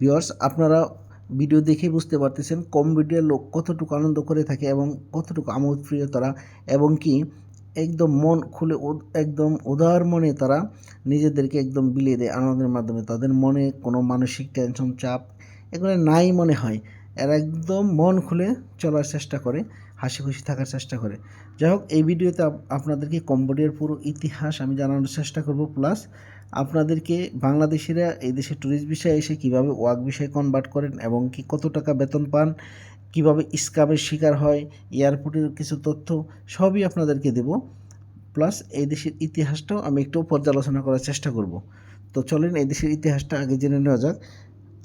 Viewers আপনারা video দেখে বুঝতে পারতেছেন কম ভিডিও লোক কতটুকু আনন্দ করে থাকে এবং কতটুকু আমোদ প্রিয় তারা এবং কি একদম মন খুলে একদম উদার মনে তারা নিজেদেরকে একদম বিলিয়ে দেয় আনন্দের মাধ্যমে। তাদের মনে কোনো মানসিক টেনশন চাপ এগুলো নাই মনে হয়। এরা একদম মন খুলে চলার চেষ্টা করে হাসি খুশি থাকার চেষ্টা করে। যাই হোক, এই ভিডিওতে আপ- আপনাদেরকে কম্বোডিয়ার পুরো ইতিহাস আমি জানানোর চেষ্টা করব, প্লাস আপনাদেরকে বাংলাদেশিরা এই দেশে ট্যুরিস্ট বিষয়ে এসে কীভাবে ওয়াক বিষয়ে কনভার্ট করেন এবং কি কত টাকা বেতন পান, কীভাবে স্কামের শিকার হয় এয়ারপোর্টের কিছু তথ্য, সবই আপনাদেরকে দেব। প্লাস এই দেশের ইতিহাসটাও আমি একটু পর্যালোচনা করার চেষ্টা করব। তো চলেন এই দেশের ইতিহাসটা আগে জেনে নেওয়া যাক।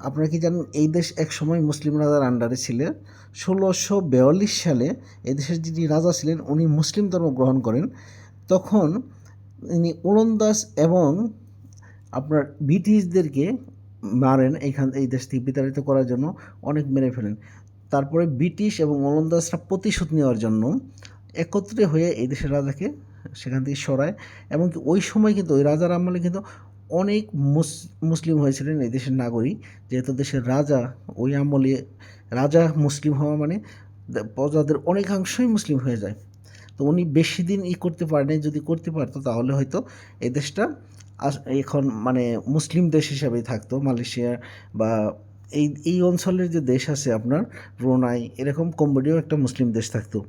আপনারা কি জানেন, এই দেশ এক সময় মুসলিম রাজার আন্ডারে ছিল। ষোলোশো বিয়াল্লিশ সালে এই দেশের যিনি রাজা ছিলেন, উনি মুসলিম ধর্ম গ্রহণ করেন। তখন ইনি ওলন্দাজ এবং আপনার ব্রিটিশদেরকে মারেন এইখান, এই দেশ থেকে বিতাড়িত করার জন্য, অনেক মেরে ফেলেন। তারপরে ব্রিটিশ এবং ওলন্দাজরা প্রতিশোধ নেওয়ার জন্য একত্রে হয়ে এই দেশের রাজাকে সেখান থেকে সরায়। এবং ওই সময় কিন্তু ওই রাজার আমলে কিন্তু অনেক মুস- মুসলিম হয়েছিলেন এই দেশের নাগরিক, যেহেতু দেশের রাজা, ওই আমলে রাজা মুসলিম হওয়া মানে প্রজাদের অনেকাংশই মুসলিম হয়ে যায়। তো উনি বেশি দিন ই করতে পারেনি, যদি করতে পারতো তাহলে হয়তো এই দেশটা এখন মানে মুসলিম দেশ হিসাবেই থাকতো, মালয়েশিয়া বা এই এই অঞ্চলের যে দেশ আছে আপনার, ব্রুনাই, এরকম কম্বোডিয়াও একটা মুসলিম দেশ থাকতো।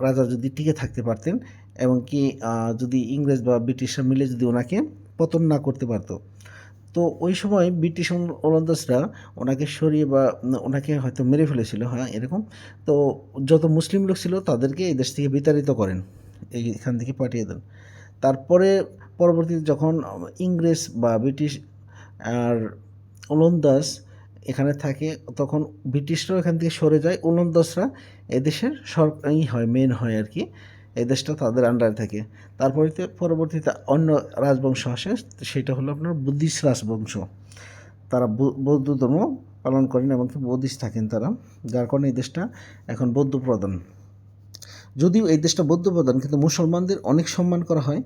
রাজা যদি টিকে থাকতে পারতেন এবং কি যদি ইংরেজ বা ব্রিটিশরা মিলে যদি ওনাকে পতন না করতে পারতো। তো ওই সময় ব্রিটিশ ওল- ওলন্দাজরা ওনাকে সরিয়ে বা ওনাকে হয়তো মেরে ফেলেছিল হ্যাঁ এরকম। তো যত মুসলিম লোক ছিল তাদেরকে এই দেশ থেকে বিতাড়িত করেন এই এখান থেকে পাঠিয়ে দেন। তারপরে পরবর্তীতে যখন ইংরেজ বা ব্রিটিশ আর ওলন্দাজ এখানে থাকে, তখন ব্রিটিশরাও এখান থেকে সরে যায়। ওলন্দাজরা এদেশের সরকারই হয় মেন হয় আর কি। এই দেশটা তাদের আন্ডারে থাকে। তারপরে পরবর্তীতে অন্য রাজবংশ আসে, সেটা হলো আপনার বুদ্ধিস্ট রাজবংশ। তারা বৌদ্ধ ধর্ম পালন করেন এবং বৌদ্ধিস্ট থাকেন তারা, যার কারণে এই দেশটা এখন বৌদ্ধ প্রধান। যদিও এই দেশটা বৌদ্ধ প্রধান, কিন্তু মুসলমানদের অনেক সম্মান করা হয়।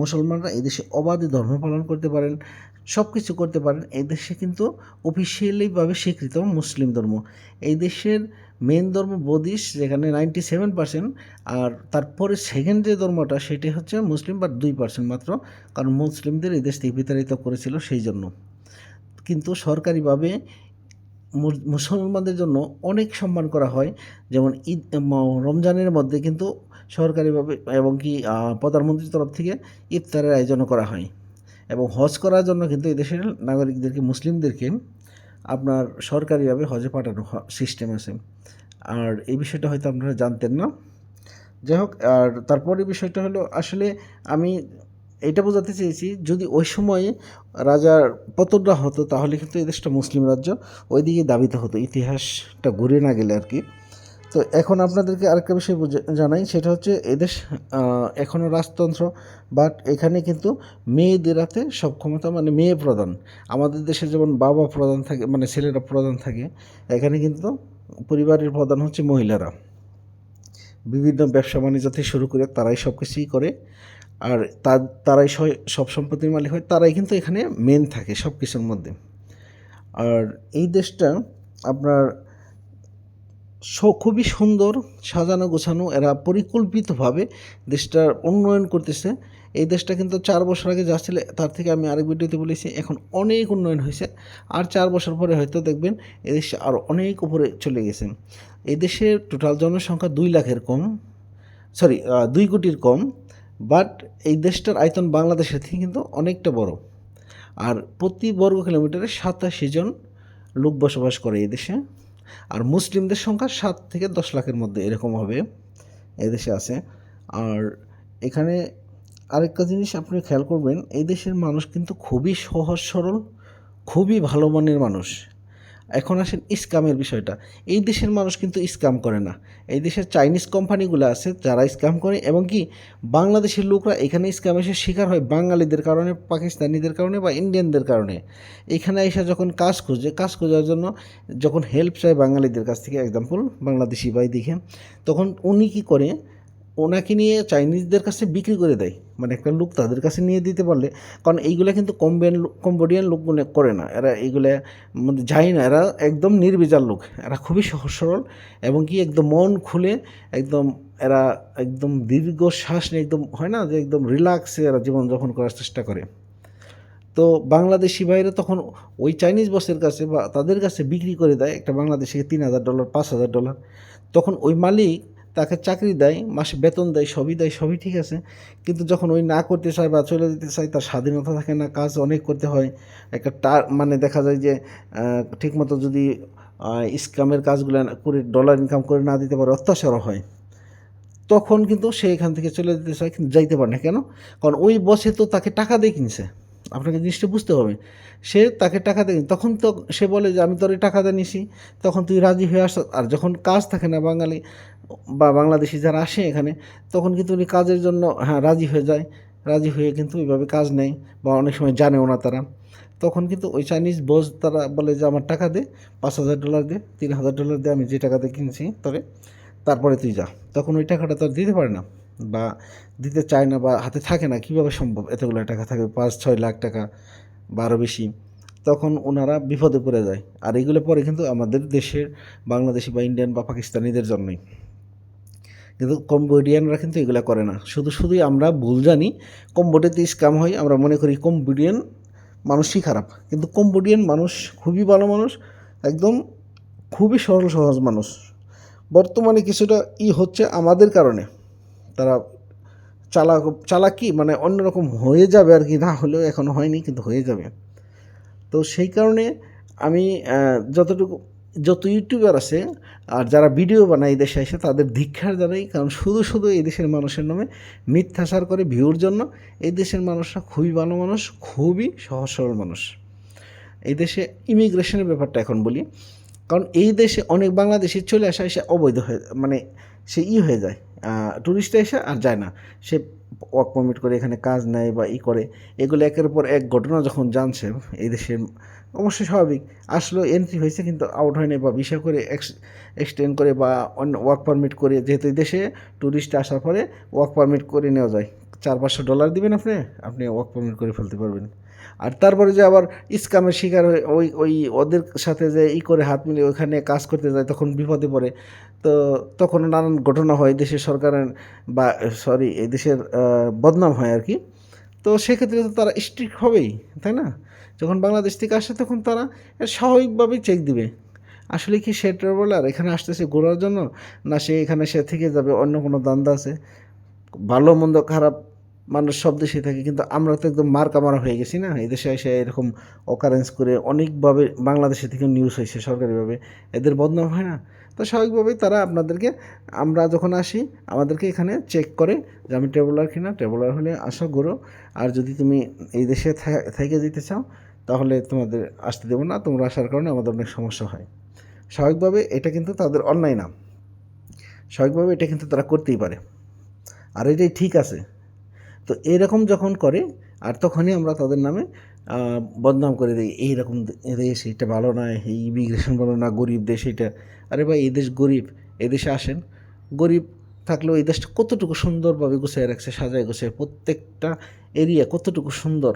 মুসলমানরা এই দেশে অবাধে ধর্ম পালন করতে পারেন সব কিছু করতে পারেন। এই দেশে কিন্তু অফিসিয়ালিভাবে স্বীকৃত মুসলিম ধর্ম। এই দেশের মেন ধর্ম বৌদ্ধিস্ট যেখানে নাইনটি সেভেন পার্সেন্ট আর তারপরে সেকেন্ড যে ধর্মটা, সেটি হচ্ছে মুসলিম বা দুই পার্সেন্ট মাত্র, কারণ মুসলিমদের এই দেশ থেকে বিতাড়িত করেছিল সেই জন্য কিন্তু সরকারিভাবে মুসলমানদের জন্য অনেক সম্মান করা হয়। যেমন ঈদ রমজানের মধ্যে কিন্তু সরকারিভাবে এবং কি প্রধানমন্ত্রীর তরফ থেকে ইফতারের আয়োজন করা হয়। এবং হজ করার জন্য কিন্তু এই দেশের নাগরিকদেরকে, মুসলিমদেরকে আপনার সরকারিভাবে হজে পাঠানো সিস্টেম আছে। আর এই বিষয়টা হয়তো আপনারা জানতেন না। যাই হোক, আর তারপরে বিষয়টা হলো, আসলে আমি এটা বোঝাতে চেয়েছি, যদি ওই সময়ে রাজার পতনটা হতো, তাহলে কিন্তু এই দেশটা মুসলিম রাজ্য ওইদিকে দাবিত হতো, ইতিহাসটা ঘুরে না গেলে আর কি। তো এখন আপনাদেরকে আরেকটা বিষয় জানাই, সেটা হচ্ছে এদেশ এখনও রাজতন্ত্র বাট এখানে কিন্তু মেয়েদের হাতে সব ক্ষমতা মানে মেয়ে প্রধান। আমাদের দেশে যেমন বাবা প্রধান থাকে মানে ছেলেরা প্রধান থাকে, এখানে কিন্তু পরিবারের প্রধান হচ্ছে মহিলারা। বিভিন্ন ব্যবসা বাণিজ্য থেকে শুরু করে তারাই সব কিছুই করে। আর তারাই সব সম্পত্তির মালিক হয়, তারাই কিন্তু এখানে মেন থাকে সব কিছুর মধ্যে। আর এই দেশটা আপনার খুবই সুন্দর সাজানো গোছানো, এরা পরিকল্পিতভাবে দেশটার উন্নয়ন করতেছে। এই দেশটা কিন্তু চার বছর আগে যা ছিল, তার থেকে আমি আরেক ভিডিওতে বলেছি, এখন অনেক উন্নয়ন হয়েছে। আর চার বছর পরে হয়তো দেখবেন, এই দেশে আরও অনেক উপরে চলে গেছে। এই দেশের টোটাল জনসংখ্যা দুই লাখের কম সরি দুই কোটির কম। বাট এই দেশটার আয়তন বাংলাদেশের থেকে কিন্তু অনেকটা বড়। আর প্রতি বর্গ কিলোমিটারে সাতাশি জন লোক বসবাস করে এই দেশে। আর মুসলিমদের সংখ্যা সাত থেকে দশ লাখের মধ্যে এরকম হবে এদেশে আছে। আর এখানে আরেকটা জিনিস আপনি খেয়াল করবেন, এই দেশের মানুষ কিন্তু খুবই সহজ সরল, খুবই ভালো মানের মানুষ। এখন আসেন ইসকামের বিষয়টা। এই দেশের মানুষ কিন্তু ইসকাম করে না। এই দেশের চাইনিজ কোম্পানিগুলো আছে, যারা ইসকাম করে এবং কি বাংলাদেশের লোকরা এখানে ইসকাম এসে শিকার হয় বাঙালিদের কারণে, পাকিস্তানিদের কারণে বা ইন্ডিয়ানদের কারণে। এখানে এসে যখন কাজ খুঁজে, কাজ খোঁজার জন্য যখন হেল্প চায় বাঙালিদের কাছ থেকে এক্সাম্পল বাংলাদেশি ভাই দেখে তখন উনি কী করে ওনাকে নিয়ে চাইনিজদের কাছে বিক্রি করে দেয়। মানে একটা লোক তাদের কাছে নিয়ে দিতে পারলে, কারণ এইগুলো কিন্তু কম্বিয়ান কম্বোডিয়ান লোকগুলো করে না। এরা এইগুলো মানে যায় না। এরা একদম নির্বিচার লোক। এরা খুবই সহজ সরল এবং কি একদম মন খুলে একদম এরা একদম দীর্ঘ শ্বাস নিয়ে একদম হয় না যে একদম রিল্যাক্সে এরা জীবনযাপন করার চেষ্টা করে। তো বাংলাদেশি ভাইরা তখন ওই চাইনিজ বসের কাছে বা তাদের কাছে বিক্রি করে দেয় একটা বাংলাদেশিকে তিন হাজার ডলার, পাঁচ হাজার ডলার। তখন ওই মালিক তাকে চাকরি দেয়, মাসে বেতন দেয়, সবই দেয়, সবই ঠিক আছে। কিন্তু যখন ওই না করতে চায় বা চলে যেতে চায়, তার স্বাধীনতা থাকে না, কাজ অনেক করতে হয়। একটা টার মানে দেখা যায় যে ঠিকমতো যদি স্কামের কাজগুলো করে ডলার ইনকাম করে না দিতে পারে, অত্যাচারও হয়। তখন কিন্তু সে এখান থেকে চলে যেতে চায়, কিন্তু যাইতে পারে না। কেন? কারণ ওই বসে তো তাকে টাকা দিয়ে কিনছে। আপনাকে জিনিসটা বুঝতে হবে। সে তাকে টাকা দেয়, তখন তো সে বলে যে, আমি তোর টাকা দিয়ে নিছি। তখন তুই রাজি হয়ে আস আর যখন কাজ থাকে না বাঙালি বা বাংলাদেশি যারা আসে এখানে, তখন কিন্তু উনি কাজের জন্য হ্যাঁ রাজি হয়ে যায়। রাজি হয়ে কিন্তু ওইভাবে কাজ নেয় বা অনেক সময় জানেও না তারা। তখন কিন্তু ওই চাইনিজ বস তারা বলে যে, আমার টাকা দে, পাঁচ হাজার ডলার দে, তিন হাজার ডলার দে, আমি যে টাকাতে কিনছি তবে তারপরে তুই যা। তখন ওই টাকাটা তো দিতে পারে না বা দিতে চায় না বা হাতে থাকে না, কীভাবে সম্ভব? এতগুলো টাকা থাকে, পাঁচ, ছয় লাখ টাকা বা আরও বেশি। তখন ওনারা বিপদে পড়ে যায়। আর এগুলো পরে কিন্তু আমাদের দেশের বাংলাদেশি বা ইন্ডিয়ান বা পাকিস্তানিদের জন্যই। কিন্তু কম্বোডিয়ানরা কিন্তু এগুলো করে না। শুধু শুধুই আমরা ভুল জানি কম্বোডিয়াতে স্ক্যাম হয়, আমরা মনে করি কম্বোডিয়ান মানুষই খারাপ। কিন্তু কম্বোডিয়ান মানুষ খুবই ভালো মানুষ, একদম খুবই সরল সহজ মানুষ। বর্তমানে কিছুটা ই হচ্ছে আমাদের কারণে। তারা চালাক, চালাকি মানে অন্যরকম হয়ে যাবে আর কি, না হলেও এখনও হয়নি, কিন্তু হয়ে যাবে। তো সেই কারণে আমি যতটুকু যত ইউটিউবার আছে আর যারা ভিডিও বানায় এই দেশে এসে, তাদের ধিক্ষার জানাই কারণ শুধু শুধু এই দেশের মানুষের নামে মিথ্যাচার করে ভিউর জন্য, এই দেশের মানুষরা খুবই ভালো মানুষ, খুবই সহজ সরল মানুষ। এই দেশে ইমিগ্রেশনের ব্যাপারটা এখন বলি, কারণ এই দেশে অনেক বাংলাদেশি চলে আসা, এসে অবৈধ হয়ে মানে সে ই হয়ে যায় ট্যুরিস্টে এসে আর যায় না। সে ওয়ার্ক পারমিট করে এখানে কাজ নেয় বা ই করে, এগুলো একের পর এক ঘটনা যখন জানছে এই দেশে অবশ্যই স্বাভাবিক। আসলেও এন্ট্রি হয়েছে কিন্তু আউট হয়নি বা ভিসা করে এক্সটেন্ড করে বা অন্য ওয়ার্ক পারমিট করে যেহেতু এই দেশে ট্যুরিস্ট আসার পরে ওয়ার্ক পারমিট করে নেওয়া যায়। চার পাঁচশো ডলার দিবেন আপনি আপনি ওয়ার্ক পারমিট করে ফেলতে পারবেন। আর তারপরে যে আবার স্কামের শিকার হয়ে ওই ওই ওদের সাথে যে ই করে হাত মিলিয়ে ওইখানে কাজ করতে যায় তখন বিপদে পড়ে। তো তখন নানান ঘটনা হয় দেশের সরকারের বা সরি এই দেশের বদনাম হয় আর কি। তো সেক্ষেত্রে তো তারা স্ট্রিক্ট হবেই, তাই না? যখন বাংলাদেশ থেকে আসে তখন তারা স্বাভাবিকভাবেই চেক দিবে। আসলে কি সে ট্রাভেলার এখানে আসতেছে ঘোরার জন্য? না সে এখানে সে থেকে যাবে, অন্য কোনো দান্দা আছে? ভালো মন্দ খারাপ মানুষ সব দেশে থাকে, কিন্তু আমরা তো একদম মার কামারা হয়ে গেছি না? এই দেশে এসে এরকম অকারেন্স করে অনেকভাবে বাংলাদেশে থেকে নিউজ হয়েছে সরকারিভাবে। এদের বদনাম হয় না? তো স্বাভাবিকভাবেই তারা আপনাদেরকে, আমরা যখন আসি, আমাদেরকে এখানে চেক করে যে আমি ট্রাভেলার কিনা। ট্রাভেলার হলে আসো, ঘোরো। আর যদি তুমি এই দেশে থেকে যেতে চাও, তাহলে তোমাদের আসতে দেবো না। তোমরা আসার কারণে আমাদের অনেক সমস্যা হয়। স্বাভাবিকভাবে এটা কিন্তু তাদের অন্যায় না। স্বাভাবিকভাবে এটা কিন্তু তারা করতেই পারে। আর এটাই ঠিক আছে। তো এরকম যখন করে, আর তখনই আমরা তাদের নামে বদনাম করে দিই। এইরকম দেশ, এটা ভালো না, এই ইমিগ্রেশন ভালো না, গরিব দেশ এটা। আরে ভাই, এই দেশ গরিব, এই দেশে আসেন। গরিব থাকলেও এই দেশটা কতটুকু সুন্দরভাবে গুছিয়ে রাখছে, সাজায় গুছিয়ে, প্রত্যেকটা এরিয়া কতটুকু সুন্দর।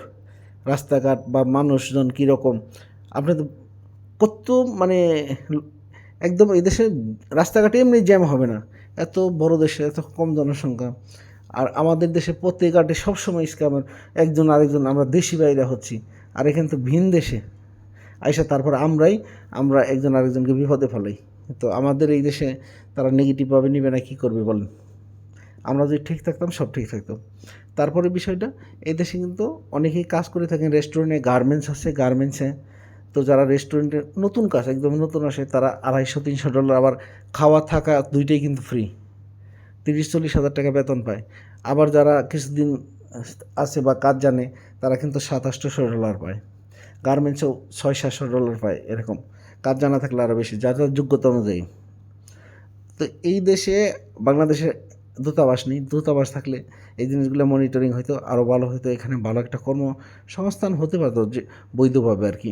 রাস্তাঘাট বা মানুষজন কীরকম। আপনি তো কত মানে একদম এই দেশের রাস্তাঘাটে এমনি জ্যাম হবে না। এত বড় দেশে, এত কম জনসংখ্যা। আর আমাদের দেশে প্রত্যেক ঘাটে সবসময় স্ক্যামার একজন আরেকজন, আমরা দেশি বাইরে হচ্ছি, আর এখানে তো ভিন দেশে। আইসা তারপর আমরাই, আমরা একজন আরেকজনকে বিপদে ফেলাই। তো আমাদের এই দেশে তারা নেগেটিভভাবে নেবে না, কী করবে বলেন? আমরা যদি ঠিক থাকতাম, সব ঠিক থাকতো। তারপরে বিষয়টা, এই দেশে কিন্তু অনেকেই কাজ করে থাকেন রেস্টুরেন্টে গার্মেন্টস আছে গার্মেন্টসে তো যারা রেস্টুরেন্টে নতুন কাজ, একদম নতুন আসে, তারা আড়াইশো, তিনশো ডলার আবার খাওয়া থাকা দুইটাই কিন্তু ফ্রি তিরিশ চল্লিশ হাজার টাকা বেতন পায়। আবার যারা কিছুদিন আছে বা কাজ জানে, তারা কিন্তু সাত আটশোশো ডলার পায়। গার্মেন্টসেও ছয় সাতশো ডলার পায় এরকম। কাজ জানা থাকলে আরও বেশি, যার যার যোগ্যতা অনুযায়ী। তো এই দেশে বাংলাদেশে দূতাবাস নেই। দূতাবাস থাকলে এই জিনিসগুলো মনিটরিং হয়তো আরও ভালো হতো এখানে ভালো একটা কর্মসংস্থান হতে পারতো যে বৈধভাবে আর কি।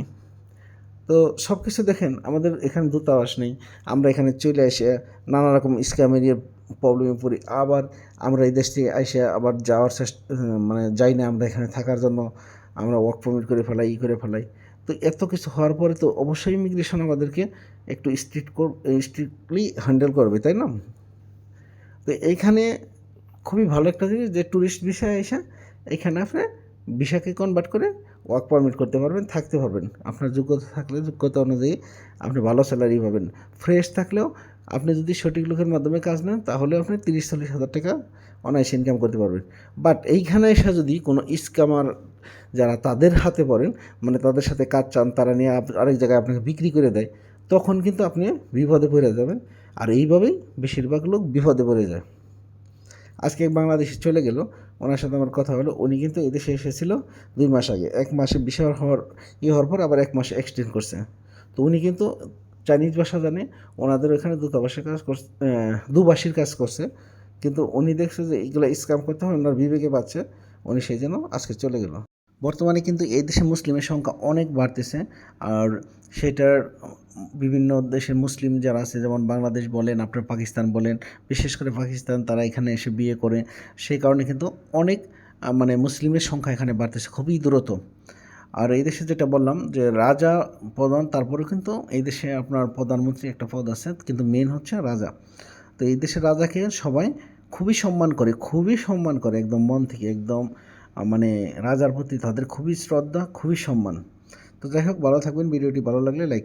তো সব কিছু দেখেন, আমাদের এখানে দূতাবাস নেই। আমরা এখানে চলে এসে নানা রকম স্ক্যামের ইয়ে প্রবলেমে পড়ি। আবার আমরা এই দেশ থেকে এসে আবার যাওয়ার চেষ্টা মানে যাই না আমরা এখানে থাকার জন্য, আমরা ওয়ার্ক পারমিট করে ফেলাই, ই করে ফেলাই। তো এত কিছু হওয়ার পরে তো অবশ্যই ইমিগ্রেশন আমাদেরকে একটু স্ট্রিক্ট কর স্ট্রিক্টলি হ্যান্ডেল করবে, তাই না? তো এইখানে খুবই ভালো একটা জিনিস যে ট্যুরিস্ট বিষয়ে এসে এখানে আপনি ভিসাকে কনভার্ট করে ওয়ার্ক পারমিট করতে পারবেন, থাকতে পারবেন। আপনার যোগ্যতা থাকলে যোগ্যতা অনুযায়ী আপনি ভালো স্যালারি পাবেন। ফ্রেশ থাকলেও আপনি যদি সঠিক লোকের মাধ্যমে কাজ নেন, তাহলে আপনি তিরিশ, চল্লিশ হাজার টাকা অনায়াসে ইনকাম করতে পারবেন। বাট এইখানে এসে যদি কোনো স্কামার যারা তাদের হাতে পড়েন মানে তাদের সাথে কাজ চান, তারা নিয়ে আরেক জায়গায় আপনাকে বিক্রি করে দেয়, তখন কিন্তু আপনি বিপদে পড়ে যাবেন। আর এইভাবেই বেশিরভাগ লোক বিপদে পড়ে যায়। আজকে বাংলাদেশে চলে গেল। ওনার সাথে আমার কথা হলো। উনি কিন্তু এদেশে এসেছিল দুই মাস আগে। এক মাসে বিষয় হওয়ার, ই হওয়ার পর আবার এক মাসে এক্সটেন্ড করছে। তো উনি কিন্তু চাইনিজ ভাষা জানে, ওনাদের ওখানে দূতাবাসের কাজ করছে দুবাসীর কাজ করছে। কিন্তু উনি দেখছে যে এইগুলো স্ক্যাম করতে হয়, ওনার বিবেকে পাচ্ছে। উনি সেই জন্য আজকে চলে গেল। বর্তমানে কিন্তু এই দেশে মুসলিমের সংখ্যা অনেক বাড়তেছে। আর সেটার বিভিন্ন দেশের মুসলিম যারা আছে, যেমন বাংলাদেশ বলেন, আপনার পাকিস্তান বলেন, বিশেষ করে পাকিস্তান, তারা এখানে এসে বিয়ে করে। সেই কারণে কিন্তু অনেক মানে মুসলিমের সংখ্যা এখানে বাড়তেছে, খুবই দ্রুত। আর এই দেশে যেটা বললাম যে, রাজা প্রধান তারপরে কিন্তু এই দেশে আপনার প্রধানমন্ত্রী একটা পদ আছে, কিন্তু মেন হচ্ছে রাজা। তো এই দেশের রাজাকে সবাই খুবই সম্মান করে, খুবই সম্মান করে, একদম মন থেকে একদম মানে রাজার প্রতি তাদের খুবই শ্রদ্ধা, খুবই সম্মান। তো যাই হোক, ভালো থাকবেন, ভিডিওটি ভালো লাগলে লাইক